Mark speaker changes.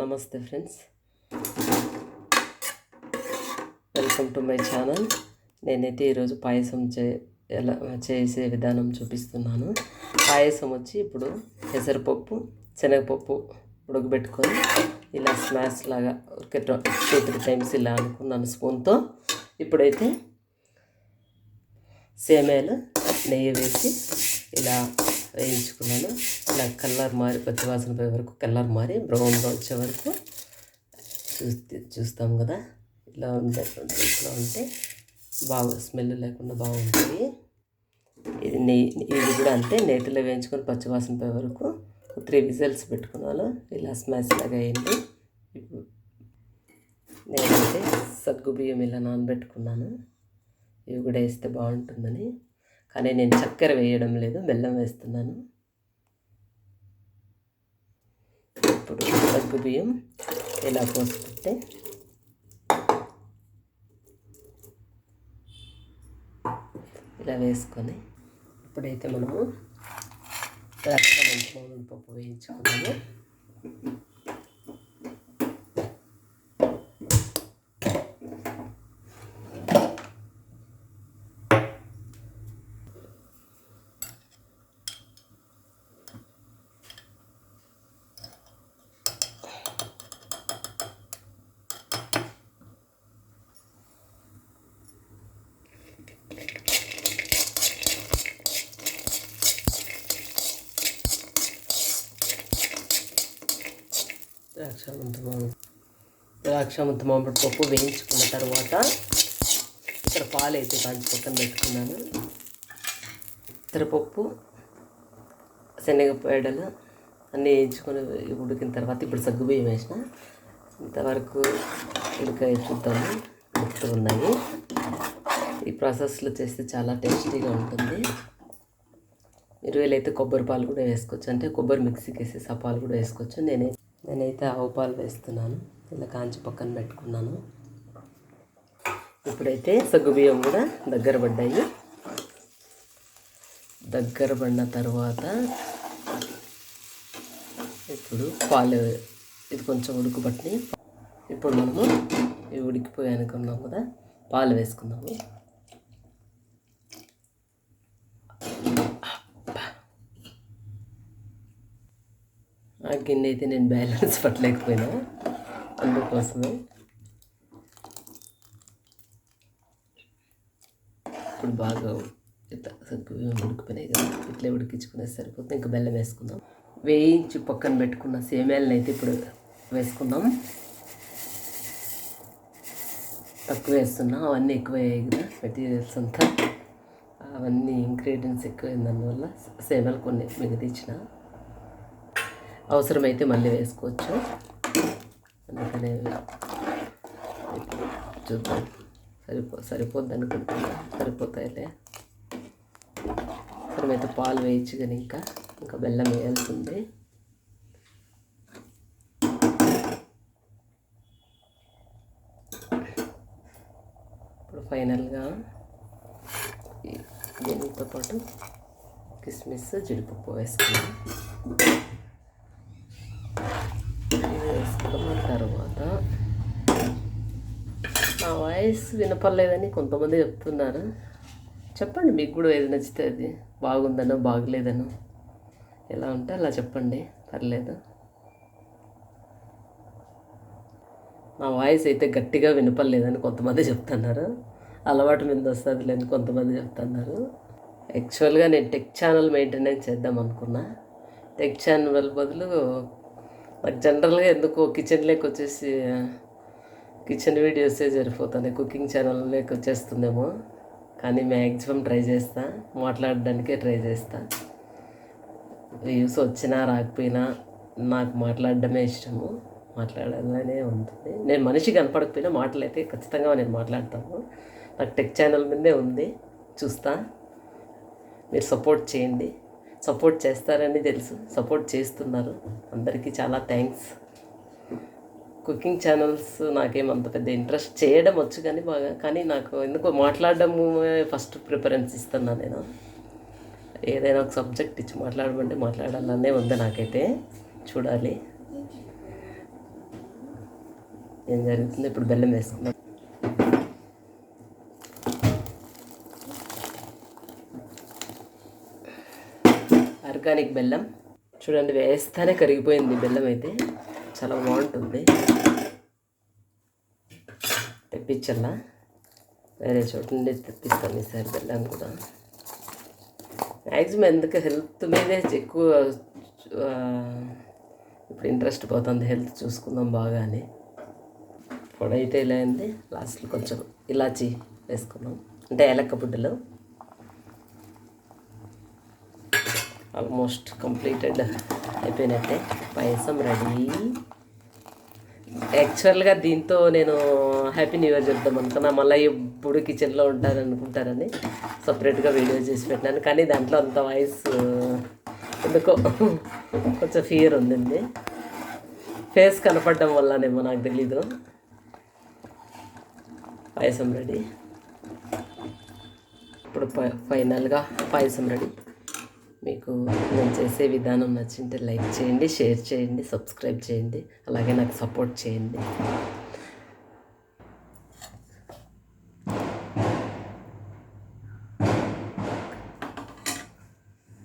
Speaker 1: నమస్తే friends. Welcome to my channel. నేనైతే ఈరోజు పాయసం చే ఎలా చేసే విధానం చూపిస్తున్నాను. పాయసం వచ్చి ఇప్పుడు పెసరపప్పు శనగపప్పు ఉడకబెట్టుకొని ఇలా స్మాష్ లాగా ఒక టూ త్రీ టైమ్స్ ఇలా అనుకున్నాను స్పూన్తో. ఇప్పుడైతే సేమ్యాలు నెయ్యి వేసి ఇలా వేయించుకున్నాను. ఇలా కలర్ మారి పచ్చివాసన పోయే వరకు కలర్ మారి బ్రౌన్గా వచ్చే వరకు చూస్తే చూస్తాం కదా. ఇలా ఉంటే ఇట్లా ఉంటే బాగా స్మెల్ లేకుండా బాగుంటుంది. ఇది నెయ్యి ఇది కూడా అంతే నేతిలో వేయించుకొని పచ్చివాసన పోయే వరకు త్రీ విజిల్స్ పెట్టుకున్నాను. ఇలా స్మాష్ లాగా అయింది. నేనైతే సగ్గు బియ్యం ఇలా నానబెట్టుకున్నాను. ఇవి కూడా వేస్తే బాగుంటుందని. కానీ నేను చక్కెర వేయడం లేదు బెల్లం వేస్తున్నాను. ఇప్పుడు సగ్గు బియ్యం ఇలా పోసుకుంటే ఇలా వేసుకొని ఇప్పుడైతే మనము ద్రాక్ష మామిడి పప్పు వేయించుకున్నాము ద్రాక్షామంత మామిడి ద్రాక్షామంత మామిడి పప్పు వేయించుకున్న తర్వాత ఇక్కడ పాలు అయితే కాల్చి పక్కన పెట్టుకున్నాను. ఇతరపప్పు శనగపేడలు అన్నీ వేయించుకొని ఉడికిన తర్వాత ఇప్పుడు సగ్గు బియ్యం వేసిన. ఇంతవరకు ఉడికాయ చూద్దాము. ఉడుకుతూ ఉన్నాయి. ఈ ప్రాసెస్లో చేస్తే చాలా టేస్టీగా ఉంటుంది. మీరు వీలైతే కొబ్బరి పాలు కూడా వేసుకోవచ్చు. అంటే కొబ్బరి మిక్సీకి వేసేసి ఆ పాలు కూడా వేసుకోవచ్చు. నేనే నేనైతే ఆవు పాలు వేస్తున్నాను. ఇలా కాంచి పక్కన పెట్టుకున్నాను. ఇప్పుడైతే సగ్గుబియ్యం కూడా దగ్గర పడ్డాయి. దగ్గర పడిన తర్వాత ఇప్పుడు పాలు ఇది కొంచెం ఉడుకుబట్టి ఇప్పుడు మనము ఇవి ఉడికిపోయి అనుకున్నాం కదా పాలు వేసుకుందాము. ఆ గిన్నె అయితే నేను బ్యాలెన్స్ పట్టలేకపోయినా. అందుకోసమే. ఇప్పుడు బాగా ఉడికిపోయినాయి కదా ఇట్లా ఉడికించుకునే సరిపోతుంది. ఇంకా బెల్లం వేసుకుందాం. వేయించి పక్కన పెట్టుకున్న సేమ్యాలను అయితే ఇప్పుడు వేసుకుందాం. తక్కువ వేస్తున్నాం అవన్నీ ఎక్కువ అయ్యాయి కదా మెటీరియల్స్ అంతా. అవన్నీ ఇంగ్రీడియంట్స్ ఎక్కువైన దానివల్ల సేమలు కొన్ని మిగతిచ్చిన. అవసరమైతే మళ్ళీ వేసుకోవచ్చు. అందుకనే చూద్దాం. సరిపో సరిపోద్ది అనుకుంటున్నా సరిపోతాయిలే. అవసరమైతే పాలు వేయచ్చు కానీ ఇంకా. ఇంకా బెల్లం వేయాల్సింది. ఇప్పుడు ఫైనల్గా దీనితో పాటు కిస్మిస్ జీడిపప్పు వేసుకున్నాం. వేసుకున్న తర్వాత నా వాయిస్ వినపడలేదని కొంతమంది చెప్తున్నారు. చెప్పండి మీకు కూడా ఏది నచ్చితే అది. బాగుందనో బాగలేదనో. ఎలా ఉంటే అలా చెప్పండి. పర్లేదు. నా వాయిస్ అయితే గట్టిగా వినపడలేదని కొంతమంది చెప్తున్నారు. అలవాటు మీద వస్తుంది లేని కొంతమంది చెప్తున్నారు. యాక్చువల్గా నేను టెక్ ఛానల్ మెయింటెనెన్స్ చేద్దాం అనుకున్నా. టెక్ ఛానల్ బదులు నాకు జనరల్గా ఎందుకో కిచెన్లోకి వచ్చేసి కిచెన్ వీడియోసే సరిపోతుంది కుకింగ్ ఛానల్లోకి వచ్చేస్తుందేమో. కానీ మ్యాక్సిమం ట్రై చేస్తా మాట్లాడడానికే ట్రై చేస్తా. వ్యూస్ వచ్చినా రాకపోయినా నాకు మాట్లాడడమే ఇష్టము. మాట్లాడాలనే ఉంటుంది. నేను మనిషి కనపడకపోయినా మాటలు అయితే ఖచ్చితంగా నేను మాట్లాడతాను. నాకు టెక్ ఛానల్ మీదే ఉంది. చూస్తా. మీరు సపోర్ట్ చేయండి. సపోర్ట్ చేస్తారని తెలుసు. సపోర్ట్ చేస్తున్నారు. అందరికీ చాలా థ్యాంక్స్. కుకింగ్ ఛానల్స్ నాకేమంత పెద్ద ఇంట్రెస్ట్ చేయడం వచ్చు కానీ బాగా కానీ నాకు ఎందుకో మాట్లాడడం ఫస్ట్ ప్రిఫరెన్స్ ఇస్తున్నా నేను. ఏదైనా ఒక సబ్జెక్ట్ ఇచ్చి మాట్లాడమంటే మాట్లాడాలనే ఉంది నాకైతే. చూడాలి. ఏం జరుగుతుంది? ఇప్పుడు బెల్లం వేసుకున్నాం ఆర్గానిక్ బెల్లం. చూడండి వేస్తానే కరిగిపోయింది బెల్లం అయితే. చాలా బాగుంటుంది. తెప్పించల్లా. వేరే చోట నుండి తెప్పిస్తాను ఈసారి బెల్లం కూడా. మ్యాక్సిమం ఎందుకు హెల్త్ మీదే ఎక్కువ ఇప్పుడు ఇంట్రెస్ట్ పోతుంది హెల్త్ చూసుకుందాం బాగానే. పొడైతే ఇలా అయింది. లాస్ట్లో కొంచెం ఇలాచి వేసుకున్నాం. అంటే ఏలక్క బుడ్డలు ఆల్మోస్ట్ కంప్లీటెడ్ అయిపోయినట్టే. పాయసం రెడీ. యాక్చువల్గా దీంతో నేను హ్యాపీ న్యూ ఇయర్ చెప్దాం అనుకున్నా. మళ్ళీ ఎప్పుడు కిచెన్లో ఉంటాను అనుకుంటారని సపరేట్గా వీడియో చేసి పెట్టినాను. కానీ దాంట్లో అంత వాయిస్ ఎందుకో కొంచెం ఫియర్ ఉందండి. ఫేస్ కనపడడం వల్లనేమో నాకు తెలీదు. పాయసం రెడీ. ఇప్పుడు ఫై- ఫైనల్గా పాయసం రెడీ. మీకు నేను చేసే విధానం నచ్చింటే లైక్ చేయండి షేర్ చేయండి సబ్స్క్రైబ్ చేయండి అలాగే నాకు సపోర్ట్ చేయండి.